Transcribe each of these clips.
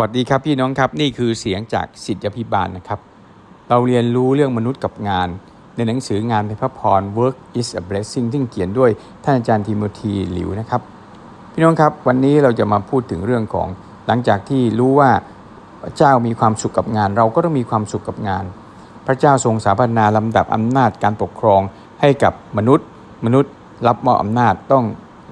วัสดีครับพี่น้องครับนี่คือเสียงจากสิทธิพิบาลนะครับ เราเรียนรู้เรื่องมนุษย์กับงาน ในหนังสืองานเป็นพระพร Work is a blessing ที่เขียนด้วยท่านอาจารย์ทิโมธีหลิวนะครับ พี่น้องครับวันนี้เราจะมาพูดถึงเรื่องของหลังจากที่รู้ว่าพระเจ้ามีความสุขกับงาน เราก็ต้องมีความสุขกับงาน พระเจ้าทรงสถาปนาลำดับอำนาจการปกครองให้กับมนุษย์ มนุษย์รับมอบอำนาจต้อง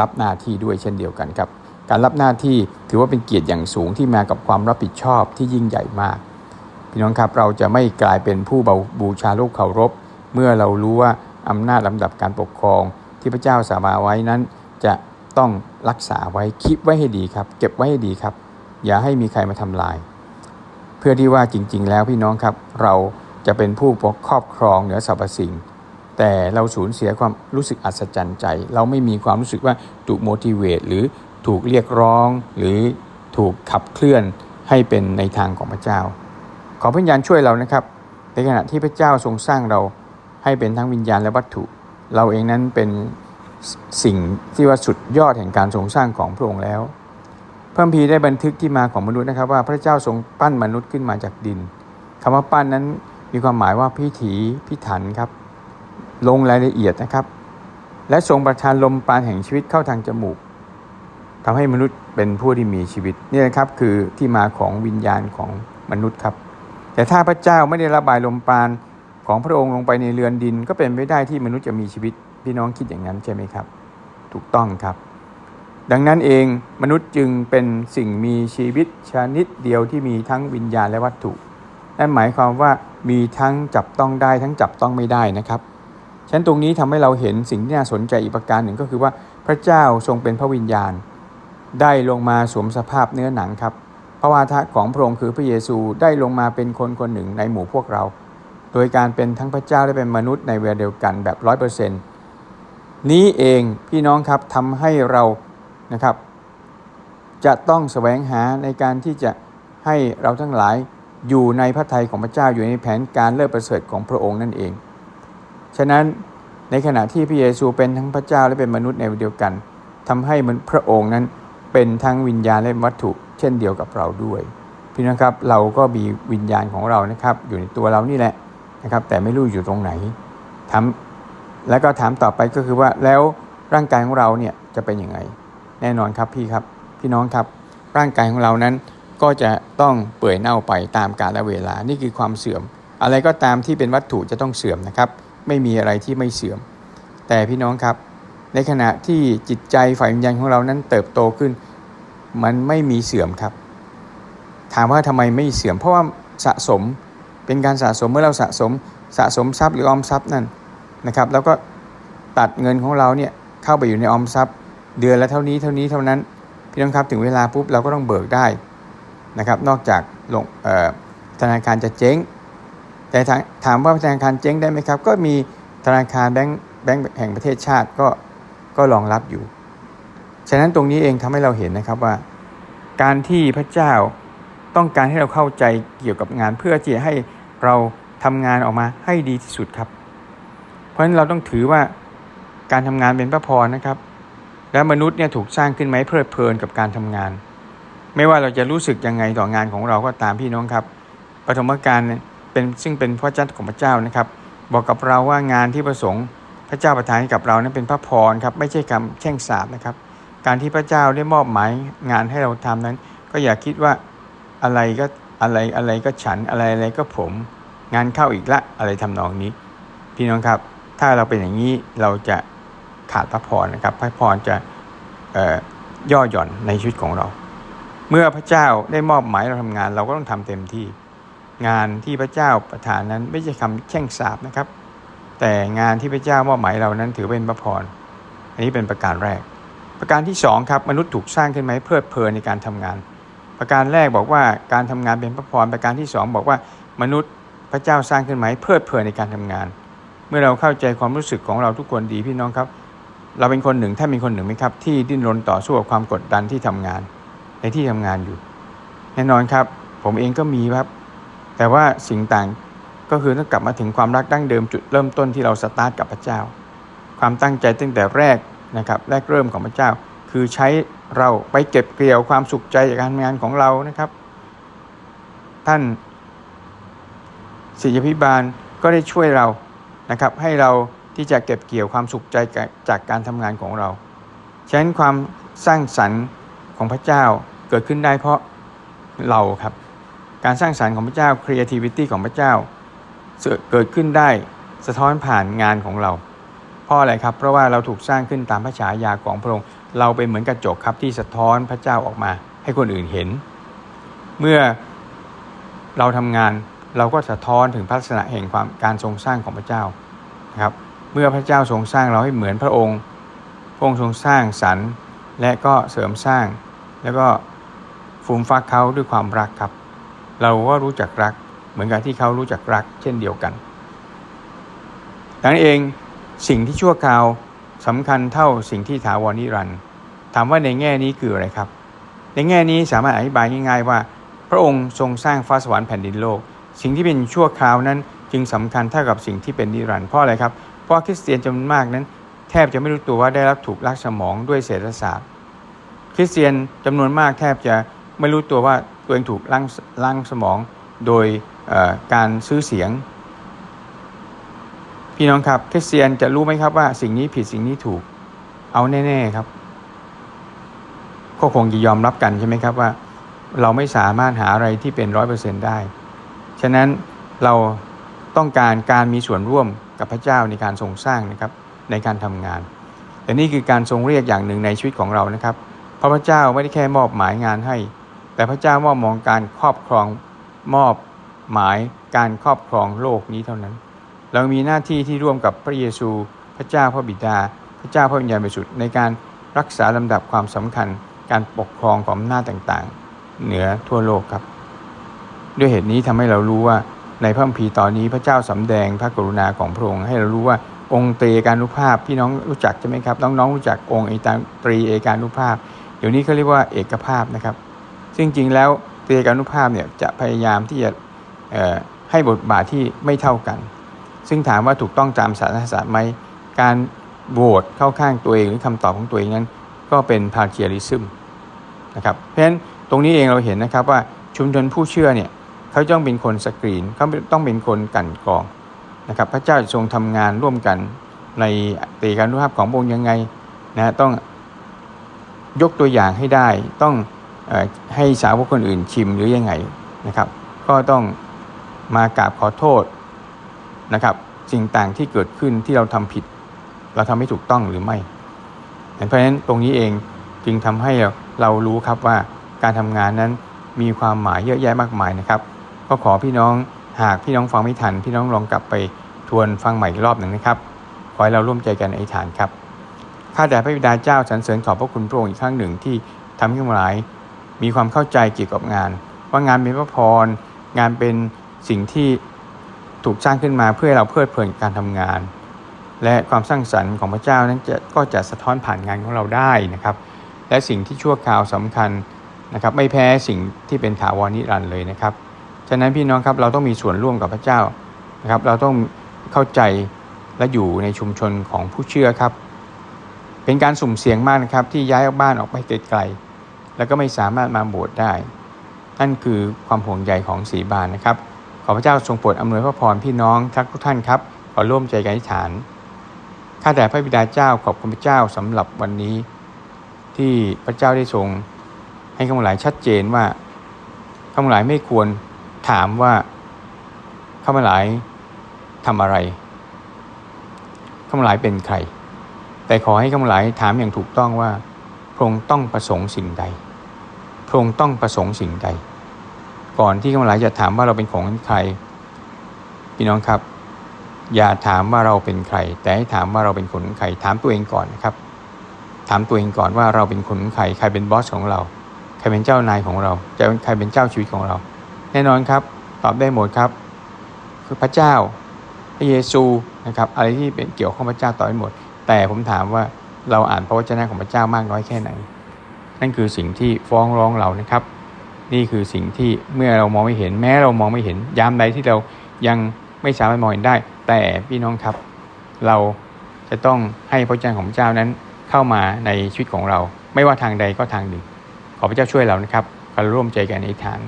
รับหน้าที่ด้วยเช่นเดียวกันครับ การรับหน้าที่ถือว่าเป็นเกียรติอย่างสูงที่มากับความรับผิดชอบที่ยิ่งใหญ่มาก พี่น้องครับเราจะไม่กลายเป็นผู้เบาบูชาโลกเคารพ เมื่อเรารู้ว่าอำนาจลำดับการปกครองที่พระเจ้าสามาไว้นั้น จะต้องรักษาไว้คิดไว้ให้ดีครับ เก็บไว้ให้ดีครับ อย่าให้มีใครมาทำลาย เพื่อที่ว่าจริง ๆ แล้วพี่น้องครับ เราจะเป็นผู้ปกครอบครองเหนือสรรพสิ่งแต่เราสูญเสียความรู้สึกอัศจรรย์ใจ เราไม่มีความรู้สึกว่าถูก motivate หรือ ถูกเรียกร้อง หรือถูกขับเคลื่อนให้เป็นในทางของพระเจ้า ขอพระวิญญาณช่วยเรานะครับ ในขณะที่พระเจ้าทรงสร้างเราให้เป็นทั้งวิญญาณและวัตถุ เราเองนั้นเป็นสิ่งที่ว่าสุดยอดแห่งการทรงสร้างของพระองค์แล้ว พระคัมภีได้บันทึกที่มาของมนุษย์นะครับ ว่าพระเจ้าทรงปั้นมนุษย์ขึ้นมาจากดินคำว่าปั้นนั้นมีความหมายว่าพิถีพิถันครับ ลงรายละเอียดนะครับ และทรงประทานลมปราณแห่งชีวิตเข้าทางจมูก ทำให้มนุษย์เป็นผู้ที่มีชีวิตนี่นะครับคือที่มาของวิญญาณของมนุษย์ครับ แต่ถ้าพระเจ้าไม่ได้ระบายลมปราณของพระองค์ลงไปในเรือนดิน ก็เป็นไปได้ที่มนุษย์จะมีชีวิตพี่น้องคิดอย่างนั้นใช่ไหมครับ ถูกต้องครับ ดังนั้นเองมนุษย์จึงเป็นสิ่งมีชีวิตชนิดเดียวที่มีทั้งวิญญาณและวัตถุนั่นหมายความว่ามีทั้งจับต้องได้ทั้งจับต้องไม่ได้นะครับฉะนั้นตรงนี้ทำให้เราเห็นสิ่งที่น่าสนใจอีกประการหนึ่งก็คือว่าพระเจ้าทรงเป็นพระวิญญาณ ได้ลงมาสวมสภาพเนื้อหนังครับ พระวาทะของพระองค์คือพระเยซูได้ลงมาเป็นคนคนหนึ่งในหมู่พวกเรา โดยการเป็นทั้งพระเจ้าและเป็นมนุษย์ในเวลาเดียวกันแบบร้อยเปอร์เซ็นต์นี้เองพี่น้องครับทำให้เรานะครับ จะต้องแสวงหาในการที่จะให้เราทั้งหลายอยู่ในพระทัยของพระเจ้าอยู่ในแผนการเลิศประเสริฐของพระองค์นั่นเอง ฉะนั้นในขณะที่พระเยซูเป็นทั้งพระเจ้าและเป็นมนุษย์ในเวลาเดียวกันทำให้มันพระองค์นั้น เป็นทั้งวิญญาณและวัตถุ เช่นเดียวกับเราด้วยพี่น้องครับเราก็มีวิญญาณของเรานะครับ อยู่ในตัวเรานี่แหละนะครับ แต่ไม่รู้อยู่ตรงไหนถามแล้วก็ถามต่อไปก็คือว่าแล้วร่างกายของเราเนี่ยจะเป็นยังไง แน่นอนครับพี่ครับ พี่น้องครับ ร่างกายของเรานั้นก็จะต้องเปื่อยเน่าไปตามกาลเวลา นี่คือความเสื่อม อะไรก็ตามที่เป็นวัตถุจะต้องเสื่อมนะครับ ไม่มีอะไรที่ไม่เสื่อม แต่พี่น้องครับ ในขณะที่จิตใจฝ่ายวิญญาณของเรานั้นเติบโตขึ้น มันไม่มีเสื่อมครับ ถามว่าทำไมไม่เสื่อม เพราะว่าสะสมเป็นการสะสมเมื่อเราสะสมสะสมทรัพย์หรือออมทรัพย์นั่นนะครับ แล้วก็ตัดเงินของเราเนี่ยเข้าไปอยู่ในออมทรัพย์ เดือนละเท่านี้เท่านี้เท่านั้นพี่น้องครับถึงเวลาปุ๊บเราก็ต้องเบิกได้นะครับนอกจากลงธนาคารจะเจ๊ง แต่ถามว่าธนาคารเจ๊งได้ไหมครับ ก็มีธนาคารแบงก์แบงก์แห่งประเทศชาติก็ ก็รองรับอยู่ ฉะนั้นตรงนี้เองทำให้เราเห็นนะครับว่า การที่พระเจ้าต้องการให้เราเข้าใจเกี่ยวกับงานเพื่อที่จะให้เราทำงานออกมาให้ดีที่สุดครับ เพราะฉะนั้นเราต้องถือว่าการทำงานเป็นพระพรนะครับ และมนุษย์เนี่ยถูกสร้างขึ้นไหมเพลิดเพลินกับการทำงาน ไม่ว่าเราจะรู้สึกยังไงต่องานของเราก็ตามพี่น้องครับปฐมกาลเป็นซึ่งเป็นพระเจ้าของพระเจ้านะครับ บอกกับเราว่างานที่ประสงค์ พระเจ้าประทานให้กับเรานั้นเป็นพระพรครับไม่ใช่คำแช่งสาบนะครับ การที่พระเจ้าได้มอบหมายงานให้เราทำนั้น ก็อย่าคิดว่าอะไรก็อะไรอะไรก็ฉันอะไรอะไรก็ผม งานเข้าอีกละอะไรทำนองนี้ พี่น้องครับ ถ้าเราเป็นอย่างนี้เราจะขาดพระพรนะครับ พระพรจะย่อหย่อนในชีวิตของเรา เมื่อพระเจ้าได้มอบหมายเราทำงาน เราก็ต้องทำเต็มที่ งานที่พระเจ้าประทานนั้นไม่ใช่คำแช่งสาบนะครับ แต่งานที่พระเจ้ามอบหมายเรานั้นถือเป็นพระพร อันนี้เป็นประการแรก ประการที่2ครับมนุษย์ถูกสร้างขึ้นมาเพลิดเพลินในการทำงาน ประการแรกบอกว่าการทำงานเป็นพระพร ประการที่ 2 บอกว่ามนุษย์พระเจ้าสร้างขึ้นมาเพลิดเพลินในการทำงาน เมื่อเราเข้าใจความรู้สึกของเราทุกคนดีพี่น้องครับ เราเป็นคนหนึ่งถ้าเป็นคนหนึ่งไหมครับ ที่ดิ้นรนต่อสู้กับความกดดันที่ทำงาน ในที่ทำงานอยู่ แน่นอนครับ ผมเองก็มีครับ แต่ว่าสิ่งต่าง ก็คือต้องกลับมาถึงความรักดั้งเดิมจุดเริ่มต้นที่เราสตาร์ทกับพระเจ้า ความตั้งใจตั้งแต่แรกนะครับแรกเริ่มของพระเจ้า คือใช้เราไปเก็บเกี่ยวความสุขใจจากการงานของเรานะครับ ท่านศิษยพิบาลก็ได้ช่วยเรานะครับให้เราที่จะเก็บเกี่ยวความสุขใจจากการทำงานของเราฉะนั้นความสร้างสรรค์ของพระเจ้าเกิดขึ้นได้เพราะเราครับ การสร้างสรรค์ของพระเจ้า creativity ของพระเจ้า เกิดขึ้นได้สะท้อนผ่านงานของเรา เพราะอะไรครับ เพราะว่าเราถูกสร้างขึ้นตามพระฉายาของพระองค์ เราเป็นเหมือนกระจกครับที่สะท้อนพระเจ้าออกมา ให้คนอื่นเห็น เมื่อเราทำงานเราก็สะท้อนถึงลักษณะแห่งความการทรงสร้างของพระเจ้านะครับ เมื่อพระเจ้าทรงสร้างเราให้เหมือนพระองค์ พระองค์ทรงสร้างสรรค์และก็เสริมสร้าง แล้วก็ฟูมฟักเขาด้วยความรักครับ เราก็รู้จักรัก มือนกับที่เขารู้จักรักเช่นเดียวกันดังนั้นเองสิ่งที่ชั่วคราวสำคัญเท่าสิ่งที่ถาวรนิรันดร์ถามว่าในแง่นี้คืออะไรครับ ในแง่นี้สามารถอธิบายง่าย ๆ ว่า พระองค์ทรงสร้างฟ้าสวรรค์แผ่นดินโลก สิ่งที่เป็นชั่วคราวนั้นจึงสำคัญเท่ากับสิ่งที่เป็นนิรันดร์เพราะอะไรครับ เพราะคริสเตียนจำนวนมากนั้น แทบจะไม่รู้ตัวว่าได้รับถูกลักสมองด้วยเศรษฐศาสตร์ คริสเตียนจำนวนมากแทบจะไม่รู้ตัวว่าตัวเองถูกลังลังสมอง โดยการซื้อเสียง พี่น้องครับคริสเตียนจะรู้ไหมครับว่าสิ่งนี้ผิดสิ่งนี้ถูกเอาแน่ ๆครับ ก็คงจะยอมรับกันใช่ไหมครับว่า เราไม่สามารถหาอะไรที่เป็นร้อยเปอร์เซ็นต์ได้ ฉะนั้นเราต้องการการมีส่วนร่วมกับพระเจ้าในการทรงสร้างนะครับในการทำงาน แต่นี่คือการทรงเรียกอย่างหนึ่งในชีวิตของเรานะครับ เพราะพระเจ้าไม่ได้แค่มอบหมายงานให้ แต่พระเจ้ามอบมองการครอบครอง มอบหมายการครอบครองโลกนี้เท่านั้น เรามีหน้าที่ที่ร่วมกับพระเยซูพระเจ้าพระบิดา พระเจ้าพระวิญญาณบริสุทธิ์ในการรักษาลำดับความสำคัญการปกครองของหน้าต่างๆ เหนือทั่วโลกครับ ด้วยเหตุนี้ทำให้เรารู้ว่าในพระคัมภีร์ตอนนี้พระเจ้าสำแดงพระกรุณาของพระองค์ให้เรารู้ว่าองค์เตรีการุภาพพี่น้องรู้จักใช่ไหมครับน้องๆรู้จักองค์เอตตรีเอการุภาพ เดี๋ยวนี้เขาเรียกว่าเอกภาพนะครับ ซึ่งจริงแล้ว เตการนุภาพเนี่ยจะพยายามที่จะให้บทบาทที่ไม่เท่ากัน ซึ่งถามว่าถูกต้องตามศาสนศาสตร์ไหมการโหวตเข้าข้างตัวเองหรือคำตอบของตัวเองนั้น ก็เป็นพาเคียริซึมนะครับเพราะฉะนั้นตรงนี้เองเราเห็นนะครับว่าชุมชนผู้เชื่อเนี่ยเขาต้องเป็นคนสกรีนเขาต้องเป็นคนกันกองนะครับพระเจ้าทรงทำงานร่วมกันในตีการรูปภาพของพระองค์ยังไงนะต้องยกตัวอย่างให้ได้ต้อง ให้สาวกคนอื่นชิมหรือยังไงนะครับ ก็ต้องมากราบขอโทษนะครับสิ่งต่างที่เกิดขึ้นที่เราทำผิด เราทำไม่ถูกต้องหรือไม่ เพราะฉะนั้นตรงนี้เองจึงทำให้เรารู้ครับว่าการทำงานนั้นมีความหมายเยอะแยะมากมายนะครับ ก็ขอพี่น้องหากพี่น้องฟังไม่ทัน พี่น้องลองกลับไปทวนฟังใหม่อีกรอบหนึ่งนะครับขอให้เราร่วมใจกันอธิษฐานครับข้าแต่พระบิดาเจ้าสรรเสริญขอบพระคุณพระองค์อีกครั้งหนึ่งที่ทำให้ทั้งหลาย มีความเข้าใจเกี่ยวกับงาน ว่างานเป็นพระพรงานเป็นสิ่งที่ถูกสร้างขึ้นมาเพื่อเราเพลิดเพลินการทำงาน และความสร้างสรรค์ของพระเจ้านั้นจะก็จะสะท้อนผ่านงานของเราได้นะครับ และสิ่งที่ชั่วคราวสำคัญนะครับ ไม่แพ้สิ่งที่เป็นถาวรนิรันดร์เลยนะครับฉะนั้นพี่น้องครับเราต้องมีส่วนร่วมกับพระเจ้านะครับ เราต้องเข้าใจและอยู่ในชุมชนของผู้เชื่อครับ เป็นการสุ่มเสี่ยงมากนะครับที่ย้ายออกบ้านออกไปไกลๆ แล้วก็ไม่สามารถมาบสถ์ได้ นั่นคือความห่วงใยของสีบานนะครับ ขอพระเจ้าทรงโปรดอำนวยพระพรพี่น้องทักทุกท่านครับขอร่วมใจกันอธิษฐานข้าแต่พระบิดาเจ้าขอบคุณพระเจ้าสำหรับวันนี้ ที่พระเจ้าได้ทรงให้ข้าพหลายชัดเจนว่าข้าพหลายไม่ควรถามว่าข้าพหลายทำอะไรข้าพหลายเป็นใคร แต่ขอให้ข้าพหลายถามอย่างถูกต้องว่าพระองค์ต้องประสงค์สิ่งใด พระองค์ต้องประสงค์สิ่งใด ก่อนที่ข้าหลายจะถามว่าเราเป็นของใคร พี่น้องครับ อย่าถามว่าเราเป็นใคร แต่ให้ถามว่าเราเป็นคนใคร ถามตัวเองก่อนนะครับ ถามตัวเองก่อนว่าเราเป็นคนใคร ใครเป็นบอสของเรา ใครเป็นเจ้านายของเราจะใครเป็นเจ้าชีวิตของเรา แน่นอนครับ ตอบได้หมดครับคือพระเจ้า พระเยซูนะครับอะไรที่เป็นเกี่ยวข้องพระเจ้าตอบได้หมด แต่ผมถามว่าเราอ่านพระวจนะของพระเจ้ามากน้อยแค่ไหน นั่นคือสิ่งที่ฟ้องร้องเรานะครับ นี่คือสิ่งที่เมื่อเรามองไม่เห็น แม้เรามองไม่เห็นยามใดที่เรายังไม่สามารถมองเห็นได้ แต่พี่น้องครับ เราจะต้องให้พระเจ้าของพระเจ้านั้นเข้ามาในชีวิตของเรา ไม่ว่าทางใดก็ทางหนึ่ง ขอพระเจ้าช่วยเรานะครับการร่วมใจกันในฐาน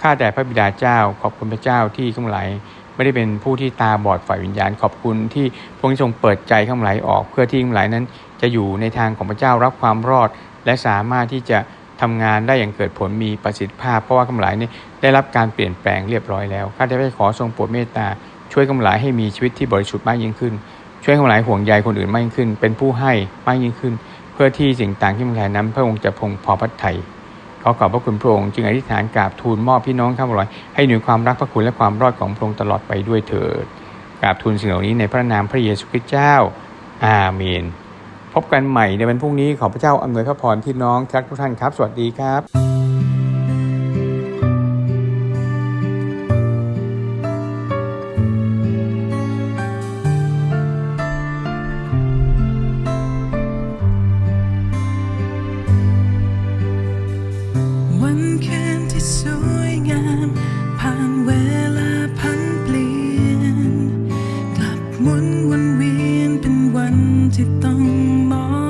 ข้าแต่พระบิดาเจ้า ขอบคุณพระเจ้าที่ข้างหลายไม่ได้เป็นผู้ที่ตาบอดฝ่ายวิญญาณ ขอบคุณที่พระองค์ทรงเปิดใจข้างหลายออก เพื่อที่ข้างหลายนั้นจะอยู่ในทางของพระเจ้ารับความรอด และสามารถที่จะทำงานได้อย่างเกิดผลมีประสิทธิภาพ เพราะว่าข้างหลนี้ได้รับการเปลี่ยนแปลงเรียบร้อยแล้วข้าแต่พระขอทรงโปรดเมตตาช่วยข้างหลให้มีชีวิตที่บริสุทธิ์มากยิ่งขึ้น ช่วยข้างหลายห่วงใยคนอื่นมากยิ่งขึ้น เป็นผู้ให้มากยิ่งขึ้น เพื่อที่สิ่งต่างที่มันแผ่นั้น พระองค์จะพงพอพระทัยขอขอบพระคุณพระองค์จึงอธิษฐานกราบทูลมอบพี่น้องข้าพเจ้าให้หนุนความรักพระคุณและความรอดของพระองค์ตลอดไปด้วยเถิดกราบทูลสิ่งเหล่านี้ในพระนามพระเยซูคริสต์เจ้า อาเมน พบกันใหม่ในวันพรุ่งนี้ขอพระเจ้าอำนวยพระพรพี่น้องทุกท่านครับ สวัสดีครับวันคืนที่สวยงามผ่านเวลาพันเปลี่ยน กลับหมุนวนเวียนวน ที่ต้องมอง